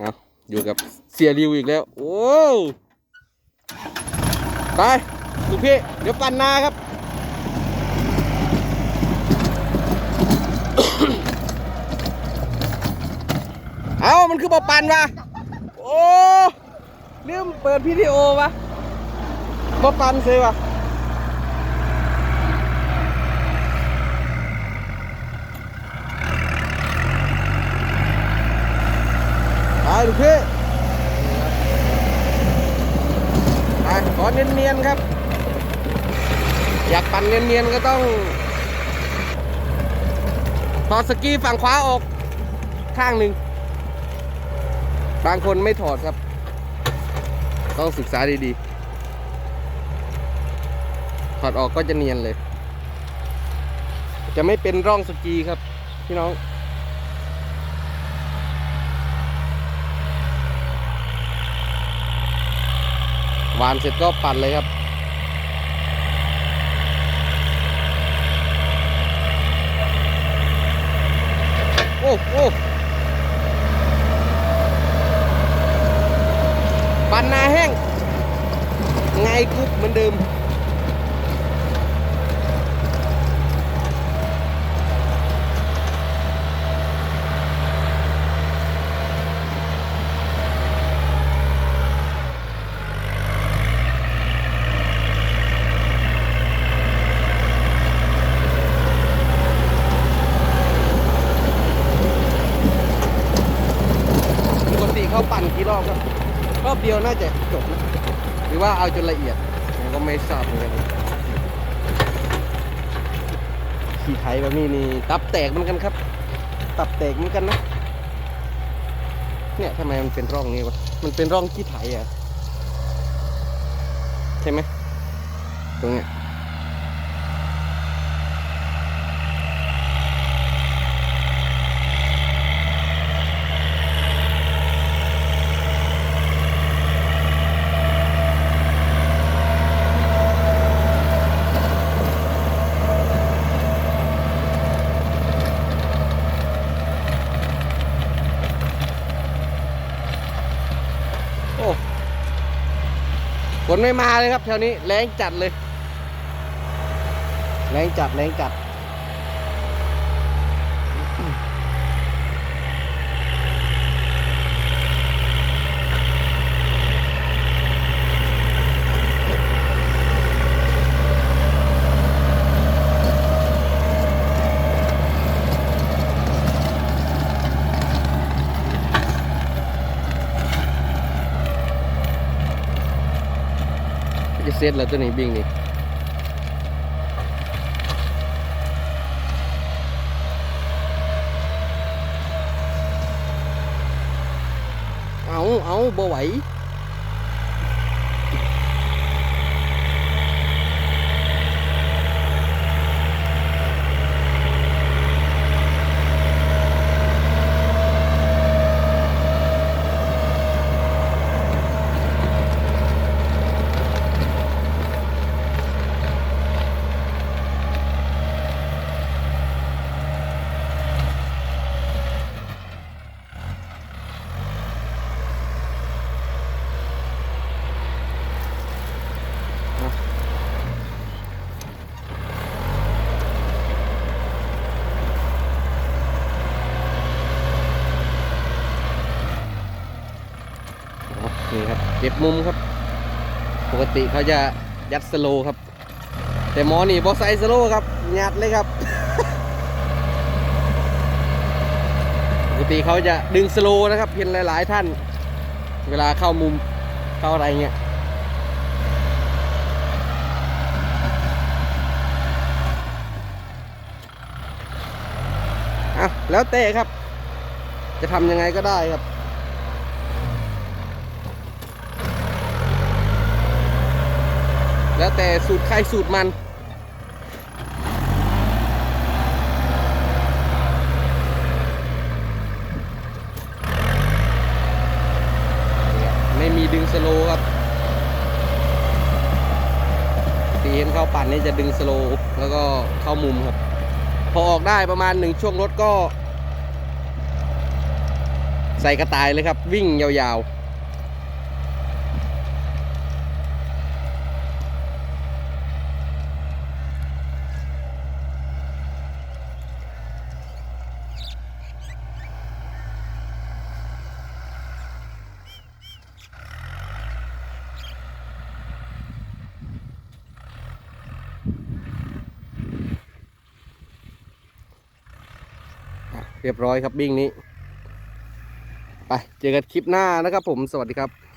เอาอยู่กับเสียริวอีกแล้ว โอ้ไปลูกพี่ เดี๋ยวปั่นนาครับ เอามันคือบ่ปั่นวะโอ้ลืมเปิดวิดีโอวะบ่ปั่นเซยวะ ไปลูกพี่ไปขอเนียนๆครับ อยากปั่นเนียนๆก็ต้องถอดสกีฝั่งขวาออกข้างหนึ่ง บางคนไม่ถอดครับ ต้องศึกษาดีๆ ถอดออกก็จะเนียนเลย จะไม่เป็นร่องสกีครับ พี่น้อง วานเสร็จก็ปั่นเลยครับ โอ้โอ้ปั่นนาแห้ง ไงกุ๊บเหมือนเดิม เขาปั่นกี่รอบครับรอบเดียวน่าจะจบนะหรือว่าเอาจนละเอียดผมก็ไม่ทราบเหมือนกันขี่ไถแบบนี้นี่ตับแตกเหมือนกันครับ ตับแตกเหมือนกันนะเนี่ยทำไมมันเป็นร่องนี้วะมันเป็นร่องขี้ไถอะใช่ไหมตรงเนี้ย ฝนไม่มาเลยครับแถวนี้แรงจัดเลย แรงจัดแรงจัด เซตแล้วตัวนี้บิงนี่เอาเอาบ่ไหว นี่ครับเก็บมุมครับ ปกติเขาจะยัดสโลครับ แต่หมอนี่บอไซสโลครับยัดเลยครับ ปกติเขาจะดึงสโลนะครับเพียงหลาย ๆ ท่าน เวลาเข้ามุมเข้าอะไรเงี้ยอะแล้วแต่ครับ จะทำยังไงก็ได้ครับ แล้วแต่สูตรใครสูตรมันไม่มีดึงสโลครับตีเห็นเข้าปั่นนี่จะดึงสโลแล้วก็เข้ามุมครับ พอออกได้ประมาณหนึ่งช่วงรถก็ ใส่กระต่ายเลยครับ วิ่งยาวๆ เรียบร้อยครับบิ้งนี้ ไปเจอกันคลิปหน้านะครับผมสวัสดีครับ